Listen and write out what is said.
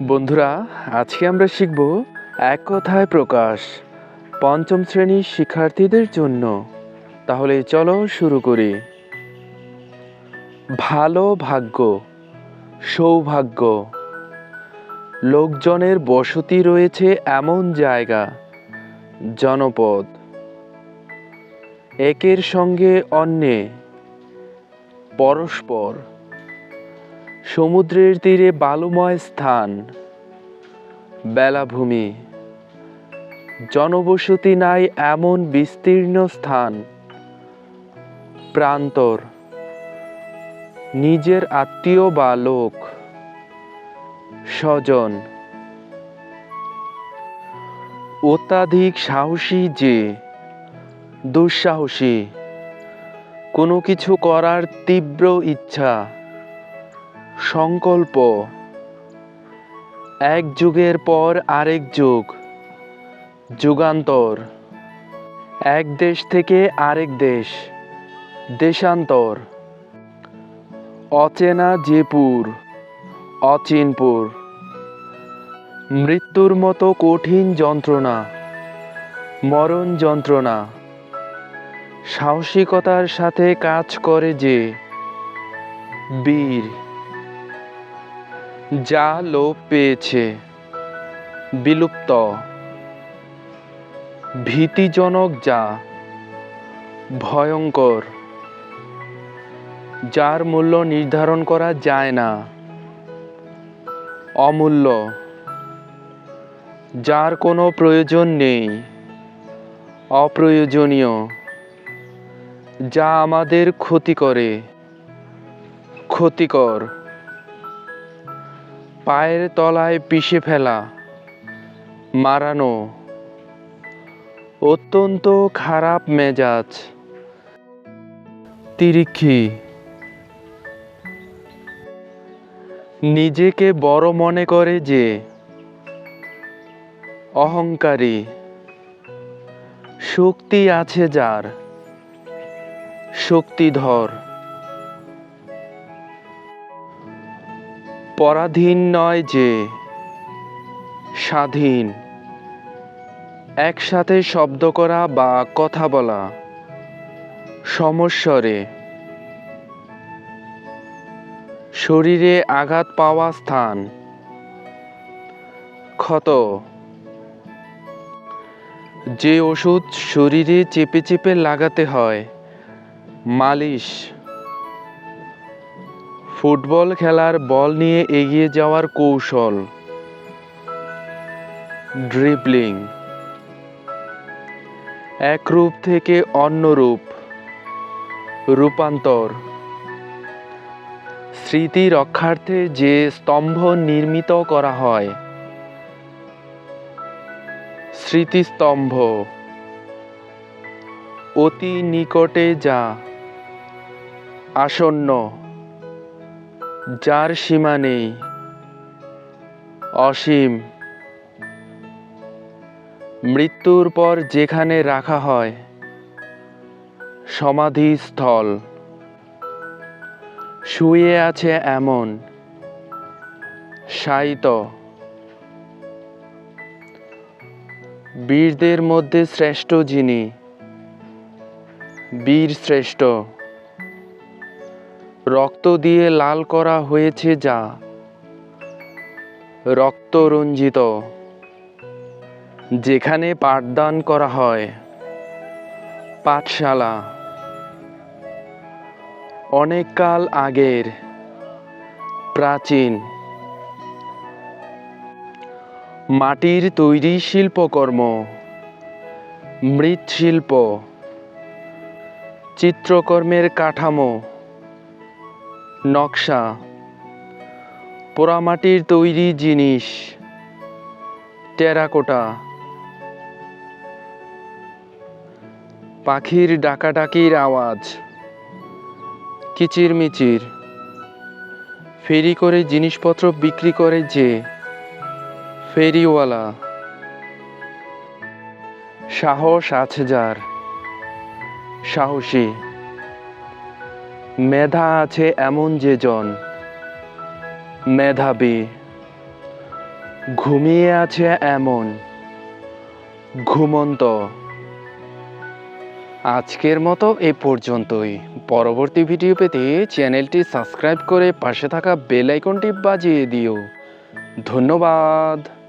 বন্ধুরা, আজকে আমরা শিখব এক কথায় প্রকাশ, পঞ্চম শ্রেণির শিক্ষার্থীদের জন্য। তাহলে চলো শুরু করি। ভালো ভাগ্য, সৌভাগ্য। লোকজনের বসতি রয়েছে এমন জায়গা, জনপদ। একের সঙ্গে অন্যে, পরস্পর। সমুদ্রের তীরে বালুময় স্থান, বেলাভূমি। জনবসতি নাই এমন বিস্তীর্ণ স্থান, প্রান্তর। নিজের আত্মীয় বা লোক, স্বজন। অত্যাধিক সাহসী যে, দুঃসাহসী। কোনো কিছু করার তীব্র ইচ্ছা। সংকল্প। এক যুগের পর আরেক যুগ, যুগান্তর। এক দেশ থেকে আরেক দেশ, দেশান্তর। অচেনা জেপুর, অচিনপুর। মৃত্যুর মতো কঠিন যন্ত্রণা, মরণ যন্ত্রণা। সাহসিকতার সাথে কাজ করে যে, বীর। যা লোপ পেয়েছে। বিলুপ্ত। ভীতিজনক যা। ভয়ঙ্কর। যার মূল্য নির্ধারণ করা যায় না। অমূল্য। যার কোনো প্রয়োজন নেই। অপ্রয়োজনীয়। যা আমাদের ক্ষতি করে। ক্ষতিকর। পায়ের তলায় পিষে ফেলা, মারানো। অত্যন্ত খারাপ মেজাজ। তিরিক্ষি। নিজেকে বড় মনে করে যে, অহংকারী। শক্তি আছে যার, শক্তিধর। পরাধীন নয় যে, স্বাধীন। একসাথে শব্দ করা বা কথা বলা, সমস্বরে। শরীরে আঘাত পাওয়া স্থান। ক্ষত। যে ওষুধ শরীরে চেপে চেপে লাগাতে হয়, মালিশ। ফুটবল খেলার বল নিয়ে এগিয়ে যাওয়ার কৌশল। ড্রিবলিং। এক রূপ থেকে অন্য রূপ। রূপান্তর। স্মৃতি রক্ষার্থে যে স্তম্ভ নির্মিত করা হয়। স্মৃতিস্তম্ভ। অতি নিকটে যা আসন্ন। যার সীমা নেই, অসীম। মৃত্যুর পর যেখানে রাখা হয়, সমাধিস্থল। শুয়ে আছে এমন সাইত বীরদের মধ্যে শ্রেষ্ঠ যিনি, বীর শ্রেষ্ঠ। রক্ত দিয়ে লাল করা হয়েছে যা রক্তরঞ্জিত, যেখানে পাঠদান করা হয়। পাঠশালা। অনেক কাল আগের প্রাচীন। মাটির তৈরি শিল্পকর্ম, মৃৎশিল্প, চিত্রকর্মের কাঠামো। নকশা। পোড়ামাটির তৈরি জিনিস। টেরাকোটা। পাখির ডাকাডাকির আওয়াজ। কিচিরমিচির। ফেরি করে জিনিসপত্র বিক্রি করে যে ফেরিওয়ালা। সাহস আছে যার। সাহসী। মেধা আছে এমন যে জন মেধাবী। ঘুমিয়ে আছে এমন ঘুমন্ত। আজকের মতো এ পর্যন্তই। পরবর্তী ভিডিও পেতে চ্যানেলটি সাবস্ক্রাইব করে পাশে থাকা বেল আইকনটি বাজিয়ে দিও। ধন্যবাদ।